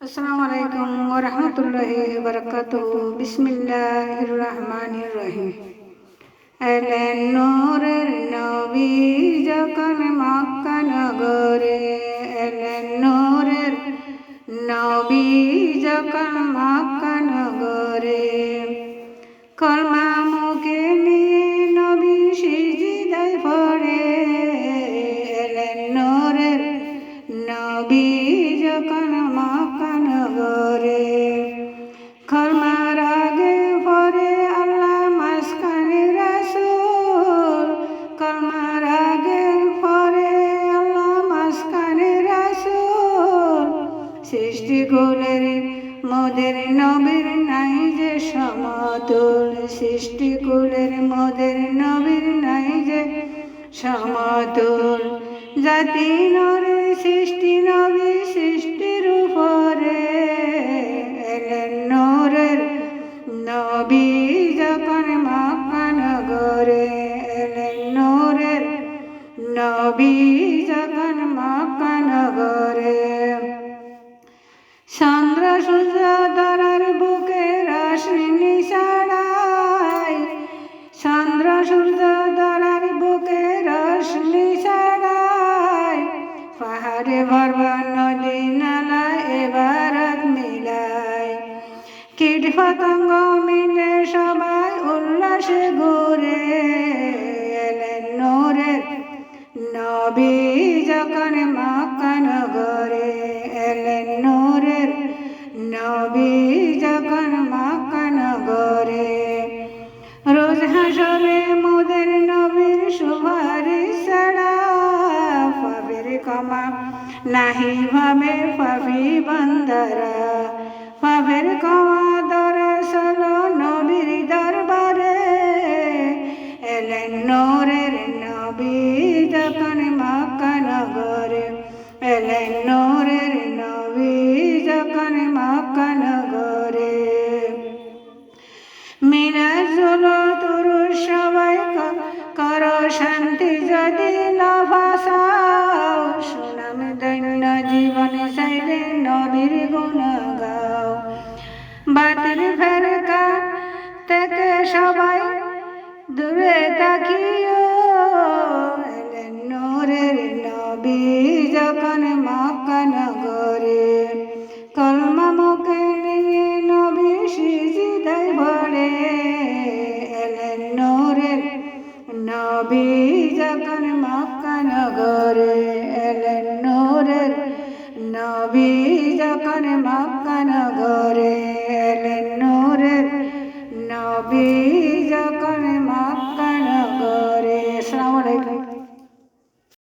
আসসালামু আলাইকুম ওয়া রাহমাতুল্লাহি ওয়া বারাকাতুহু বিসমিল্লাহির রহমানির রহিম এলেন নূরের নবী যখন মক্কা নগরে এলেন নূরের নবী যখন মক্কা নগরে কলমা নগরে কলমার আগে পরে আল্লাহ মাসকানি রাসূল। কলমার আগে পরে আল্লাহ মাসকানি রাসূল। সৃষ্টি কুলের মোদের নবীর নাই যে সমতুল। সৃষ্টি কুলের মোদের নবীর নাই যে সমতুল। জাতি নরের সৃষ্টি নবী নগরে চন্দ্র সূর্য ধরার বুকে রশ্মি চন্দ্র সূর্য ধরার বুকে রশ্মি ছাড়াই পাহাড়ে ভরবা নদী নালা এবারত মিলাই কীট পতঙ্গ মিলে সবাই উল্লাসে ঘুরে যখন মক্কা নগরে এলেন নোরের নবী, যখন মক্কা নগরে রোজ হাসরে মোদের নবীর ছাড়া পাবের কমা নাহি ভাবে পাবি বন্দরা পাবের কমা শান্তি যদি না ভাসাও, সুনাম দৈন্য জীবনে চাইলে নবীর গুণ গাও বাতিল ফেরকা থেকে সবাই দূরে তাকিও নবী যখন মক্কা নবী যখন মক্কা নগরে এলেন নূরের নবী যখন মক্কা নগরে এলেন নূরের নবী